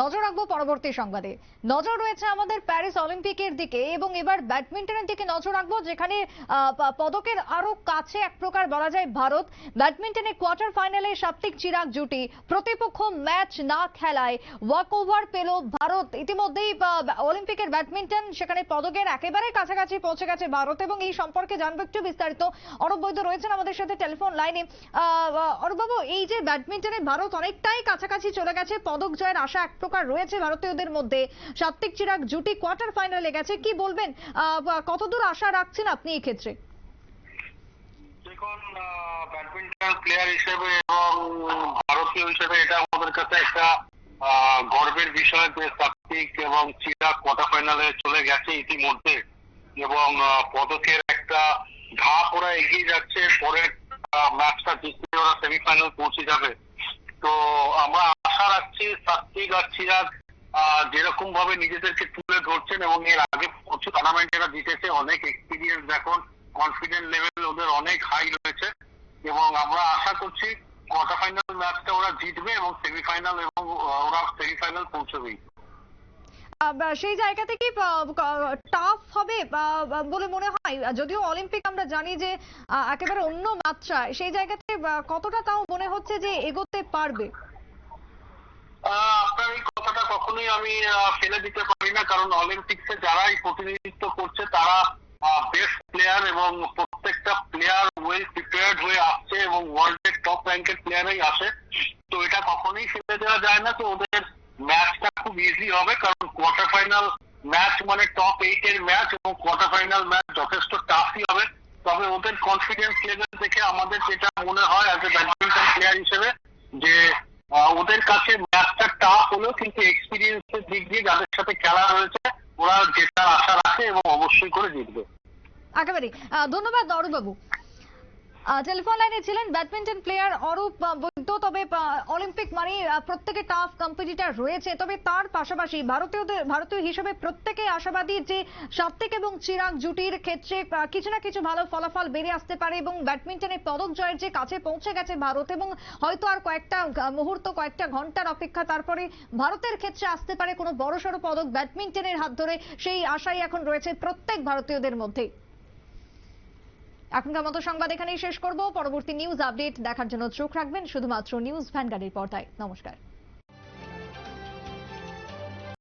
নজর রাখব পরবর্তী সংবাদে। নজর রয়েছে আমাদের প্যারিস অলিম্পিকের দিকে এবং এবার ব্যাডমিন্টনের দিকে নজর রাখব, যেখানে পদকের আরও কাছে এক প্রকার বলা যায় ভারত। ব্যাডমিন্টনের কোয়ার্টার ফাইনালে সাত্বিক চিরাগ জুটি। প্রতিপক্ষ ম্যাচ না খেলায় ওয়াক ওভার পেল ভারত। ইতিমধ্যেই অলিম্পিকের ব্যাডমিন্টন, সেখানে পদকের একেবারে কাছাকাছি পৌঁছে গেছে ভারত এবং এই সম্পর্কে জানব একটু বিস্তারিত। অরূপ বৈদ্য রয়েছেন আমাদের সাথে টেলিফোন লাইনে। অরূপবাবু, এই যে ব্যাডমিন্টনে ভারত অনেকটাই কাছাকাছি চলে গেছে, পদক জয়ের আশা এক প্রকার রয়েছে ভারতীয়দের মধ্যে। সাত্বিক চিরাগ জুটি কোয়ার্টার ফাইনালে গেছে। কি বলবেন? কতদূর আশা রাখছেন আপনি এই ক্ষেত্রে দেখুন ব্যাডমিন্টন প্লেয়ার হিসেবে এবং ভারতীয় হিসেবে এটা আমাদের কাছে একটা গর্বের বিষয় যে সাত্বিক এবং চিরাগ কোয়ার্টার ফাইনালে চলে গেছে ইতিমধ্যে এবং পদকের একটা ধাপ ওরা এগিয়ে যাচ্ছে। পরের ম্যাচটা জিতলে ওরা সেমিফাইনাল পৌঁছে যাবে। তো আমরা আশা রাখছি আর যেরকম ভাবে নিজেদেরকে তুলে ধরছেন এবং এর আগে প্রচুর টুর্নামেন্ট এরা জিতেছে, অনেক এক্সপিরিয়েন্স এখন কনফিডেন্ট লেভেল ওদের অনেক হাই রয়েছে এবং আমরা আশা করছি কোয়ার্টার ফাইনাল ম্যাচটা ওরা জিতবে এবং সেমিফাইনাল এবং ওরা সেমিফাইনাল পৌঁছবেই। সেই জায়গা থেকে টাফ হবে বলে মনে হয়। যদিও অলিম্পিক আমরা জানি যে একেবারে অন্য মাত্রায়, সেই জায়গাতে কতটা তাও মনে হচ্ছে যে এগোতে পারবে। আপনার এই কথাটা কখনোই আমি ফেলে দিতে পারি না, কারণ অলিম্পিক্সে যারাই প্রতিনিধিত্ব করছে, তারা বেস্ট প্লেয়ার এবং প্রত্যেকটা প্লেয়ার ওয়েল প্রিপেয়ার্ড হয়ে আসছে এবং ওয়ার্ল্ডের টপ র্যাঙ্কের প্লেয়ারই আসে। তো এটা কখনোই ফেলে দেওয়া যায় না। তো ওদের ম্যাচটা খুব ইজি হবে, কারণ কোয়ার্টার ফাইনাল ম্যাচ মানে টপ এইট এর ম্যাচ এবং কোয়ার্টার ফাইনাল ম্যাচ যথেষ্ট টাফই হবে। তবে ওদের কনফিডেন্স লেভেল দেখে আমাদের যেটা মনে হয় অ্যাজ এ ব্যাডমিন্টন প্লেয়ার হিসেবে, যে ওদের কাছে হলেও কিন্তু এক্সপিরিয়েন্সের দিক দিয়ে যাদের সাথে খেলা হয়েছে ওরা যেটা আশা রাখে এবং অবশ্যই করে জিতবে। একেবারে ধন্যবাদ অরূপ বাবু টেলিফোন লাইনে ছিলেন ব্যাডমিন্টন প্লেয়ার অরূপ বৈদ্য তবে অলিম্পিক মানে প্রত্যেকে টাফ কম্পিটিটর রয়েছে। তবে তার পাশাপাশি ভারতীয়দের, ভারতীয় হিসেবে প্রত্যেকে আশাবাদী যে সাত্বিক এবং চিরাগ জুটির ক্ষেত্রে কিছু না কিছু ভালো ফলাফল বেরিয়ে আসতে পারে এবং ব্যাডমিন্টনে পদক জয়ের যে কাছে পৌঁছে গেছে ভারত এবং হয়তো আর কয়েকটা মুহূর্ত, কয়েকটা ঘণ্টার অপেক্ষা তারপরে ভারতের ক্ষেত্রে আসতে পারে কোনো বড়সড় পদক ব্যাডমিন্টনের হাত ধরে। সেই আশাই এখন রয়েছে প্রত্যেক ভারতীয়দের মধ্যে। এখনকার মতো সংবাদ এখানেই শেষ করব। পরবর্তী নিউজ আপডেট দেখার জন্য চোখ রাখবেন শুধুমাত্র নিউজ ভ্যানগাড়ির পর্দায়। নমস্কার।